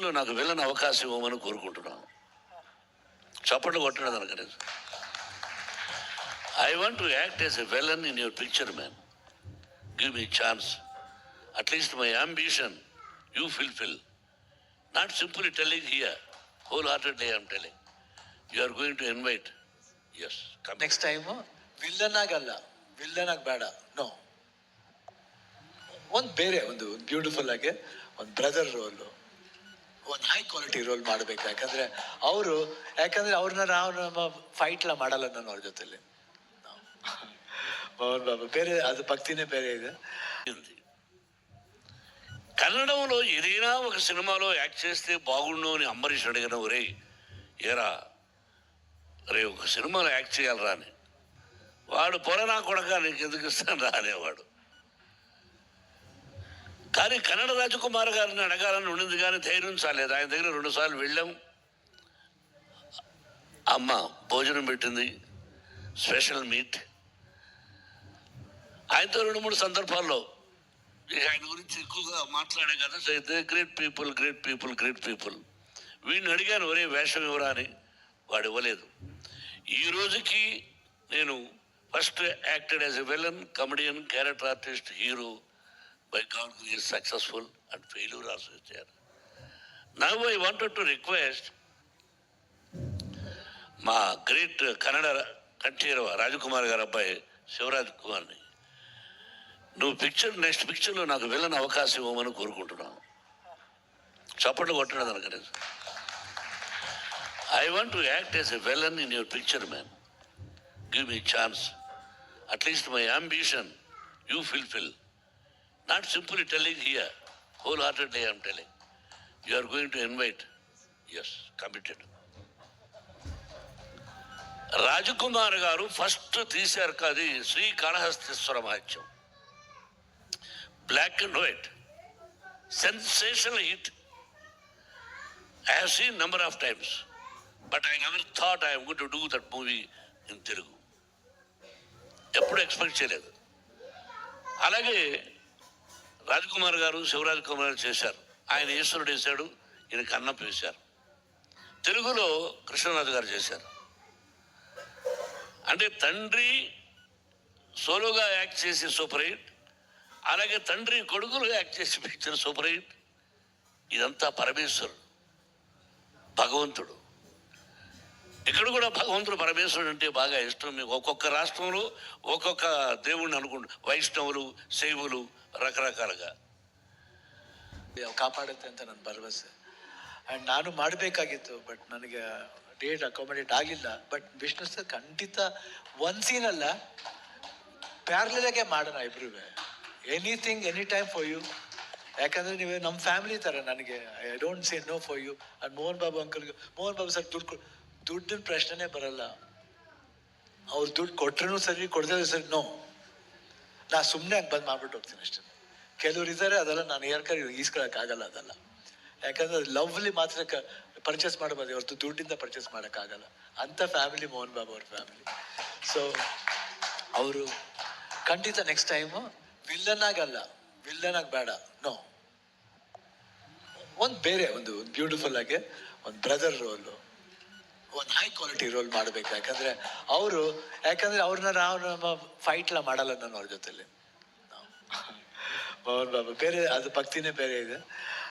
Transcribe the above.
పిక్చర్లో నాకు వెళ్ళని అవకాశం ఇవ్వమని కోరుకుంటున్నాను చప్పట్లు కొట్టడం అనకలేదు I want to act as a villain in your picture man give me chance at least my ambition you fulfil not simply telling here wholeheartedly I'm telling you are going to invite us come next time villain ಆಗಲ್ಲ villain ಆಗಿ ಬೇಡ no ಒಂದು ಬೇರೆ ಒಂದು beautiful ಆಗಿ ಒಂದು brother role ಒಂದು high quality role ಮಾಡಬೇಕು ಯಾಕಂದ್ರೆ ಅವರು ಯಾಕಂದ್ರೆ ಅವ್ರನ್ನ ನಾವು ನಮ್ಮ ಫೈಟ್ ಎಲ್ಲ ಮಾಡಲ್ಲ ನಾನು ಅವ್ರ ಜೊತೆಲಿ ಮೋಹನ್ ಬಾಬು ಬೇರೆ ಅದು ಭಕ್ತಿನೇ ಬೇರೆ ಇದೆ ఉంది కన్నడంలో ఏదైనా ఒక సినిమాలో యాక్ట్ చేస్తే బాగుండు అని అంబరీష్ అడిగిన ఒరే ఏరా రే ఒక సినిమాలో యాక్ట్ చేయాలరా అని వాడు పొరనా కొడక నీకు ఎందుకు ఇస్తాను రా అనేవాడు కానీ కన్నడ రాజకుమార్ గారిని అడగాలని ఉండింది కానీ ధైర్యం చాలేదు. ఆయన దగ్గర రెండుసార్లు వెళ్ళాం. అమ్మ భోజనం పెట్టింది. Special meat. ఆయనతో రెండు మూడు సందర్భాల్లో ఆయన గురించి ఎక్కువగా మాట్లాడే కదా అయితే great people great people great people వీడిని అడిగాను ఒరే వేషం ఇవ్వరా అని. వాడు ఇవ్వలేదు. ఈ రోజుకి నేను first acted as a villain comedian character artist hero by God is successful and failure also ఇచ్చారు now I wanted to request మా గ్రేట్ కన్నడ కంఠీరవ రాజకుమార్ గారు అబ్బాయి శివరాజ్ కుమార్ని. నువ్వు పిక్చర్ నెక్స్ట్ పిక్చర్లో నాకు వెళ్ళని అవకాశం ఇవ్వమని కోరుకుంటున్నాను చప్పట్లు కొట్టడం అనకలేదు I want to act as a villain in your picture man give me chance at least my ambition you fulfil not simply telling here wholeheartedly I'm telling you are going to invite us committed Rajkumar గారు first తీశారు కాదు Sri Kalahasteeswara Mahatyam black and white sensation hit I have number of times but I never thought I to do that movie in Telugu ఎప్పుడు expect చేయలేదు. అలాగే రాజ్కుమార్ గారు శివరాజ్ కుమార్ గారు చేశారు. ఆయన ఈశ్వరుడు వేశాడు ఈయన కన్నప్ప వేశారు. తెలుగులో కృష్ణరాజు గారు చేశారు. అంటే తండ్రి సోలోగా యాక్ట్ చేసి సూపర్ హిట్ అలాగే తండ్రి కొడుకులు యాక్ట్ చేసి పిక్చర్ సూపర్ హిట్. ఇదంతా పరమేశ్వరుడు భగవంతుడు. ఇక్కడ కూడా భగవంతుడు పరమేశ్వరుడు అంటే బాగా ఇష్టం మీకు ఒక్కొక్క రాష్ట్రంలో ఒక్కొక్క దేవుణ్ణి అనుకుంటు వైష్ణవులు శైవులు రకరకాలుగా ಕಾಪಾಡುತ್ತೆ ಅಂತ ನನ್ನ ಭರವಸೆ ಆ್ಯಂಡ್ ನಾನು ಮಾಡಬೇಕಾಗಿತ್ತು ಬಟ್ ನನಗೆ ಡೇಟ್ ಅಕಾಮಿಡೇಟ್ ಆಗಿಲ್ಲ ಬಟ್ ವಿಷ್ಣು ಸರ್ ಖಂಡಿತ ಒಂದು ಸೀನಲ್ಲ ಪ್ಯಾರ್ಲಲಾಗೆ ಮಾಡೋಣ ಇಬ್ರು anything any time for you ಯಾಕಂದ್ರೆ ನೀವು ನಮ್ಮ ಫ್ಯಾಮಿಲಿ ಥರ ನನಗೆ I don't say no for you and Mohan Babu ಅಂಕಲ್ಗೆ Mohan Babu sir ದುಡ್ಡು ಕೊ- ದುಡ್ಡಿನ ಪ್ರಶ್ನೆನೇ ಬರಲ್ಲ. ಅವ್ರು ದುಡ್ಡು ಕೊಟ್ರೂ ಸರಿ ಕೊಡ್ದೇ ಸರಿ ನೋ ನಾ ಸುಮ್ಮನೆ ಹಂಗೆ ಬಂದು ಮಾಡ್ಬಿಟ್ಟು ಹೋಗ್ತೀನಿ ಅಷ್ಟೇ. ಕೆಲವ್ರು ಇದ್ದಾರೆ ಅದೆಲ್ಲ ನಾನು ಯಾರ್ಕಾರು ಈಸ್ಕೊಳಕ್ ಆಗಲ್ಲ ಅದೆಲ್ಲ. ಯಾಕಂದ್ರೆ ಲವ್ಲಿ ಮಾತ್ರ ಪರ್ಚೇಸ್ ಮಾಡಬಾರ್ದು ಹೊರತು ದುಡ್ಡಿಂದ ಪರ್ಚೇಸ್ ಮಾಡೋಕ್ಕಾಗಲ್ಲ ಅಂಥ ಫ್ಯಾಮಿಲಿ ಮೋಹನ್ ಬಾಬು ಅವ್ರ ಫ್ಯಾಮಿಲಿ ಸೊ ಅವರು ಖಂಡಿತ ನೆಕ್ಸ್ಟ್ ಟೈಮು ವಿಲ್ಲನ್ ಆಗಲ್ಲ. ವಿಲ್ಲನ್ ಆಗಿ ಬೇಡ ನೋ ಒಂದು ಬೇರೆ, ಒಂದು ಬ್ಯೂಟಿಫುಲ್ ಆಗಿ, ಒಂದು ಬ್ರದರ್ ರೋಲು ಒಂದು ಹೈ ಕ್ವಾಲಿಟಿ ರೋಲ್ ಮಾಡಬೇಕು. ಯಾಕಂದ್ರೆ ಅವರು, ಯಾಕಂದ್ರೆ ಅವ್ರನ್ನ ನಾವು ನಮ್ಮ ಫೈಟ್ ಎಲ್ಲ ಮಾಡಲ್ಲ ನಾನು ಅವ್ರ ಜೊತೆಲಿ. ಪವನ್ ಬಾಬು ಬೇರೆ, ಅದು ಭಕ್ತಿನೇ ಬೇರೆ ಇದೆ.